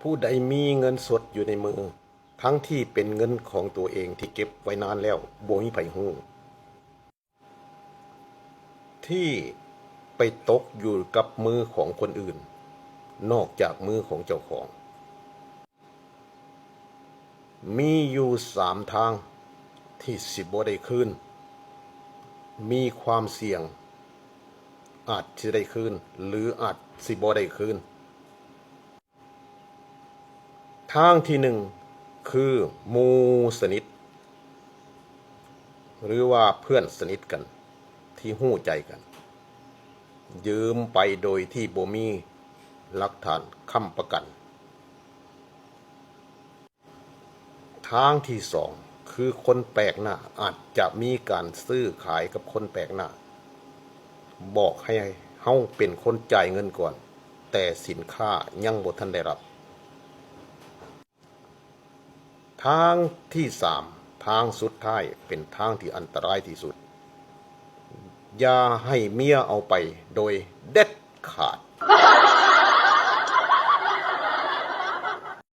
ผู้ใดมีเงินสดอยู่ในมือ ทั้งที่เป็นเงินของตัวเองที่เก็บไว้นานแล้วบ่มีไผฮู้ที่ไปตกอยู่กับมือของคนอื่น นอกจากมือของเจ้าของ มีอยู่สามทางที่สิบ่ได้คืนมีความเสี่ยง อาจจะได้คืนหรืออาจสิบ่ได้คืน ทางที่หนึ่งคือมูสนิท หรือว่าเพื่อนสนิทกัน ที่หู้ใจกัน ยืมไปโดยที่โบมีหลักฐานค้ำประกัน ทางที่สองคือคนแปลกหน้าอาจจะมีการซื้อขายกับคนแปลกหน้า บอกให้เฮาเป็นคนจ่ายเงินก่อน แต่สินค้ายังบ่ทันได้รับ ทางที่สามทางสุดท้ายเป็นทางที่อันตรายที่สุด อย่าให้เมียเอาไปโดยเด็ดขาด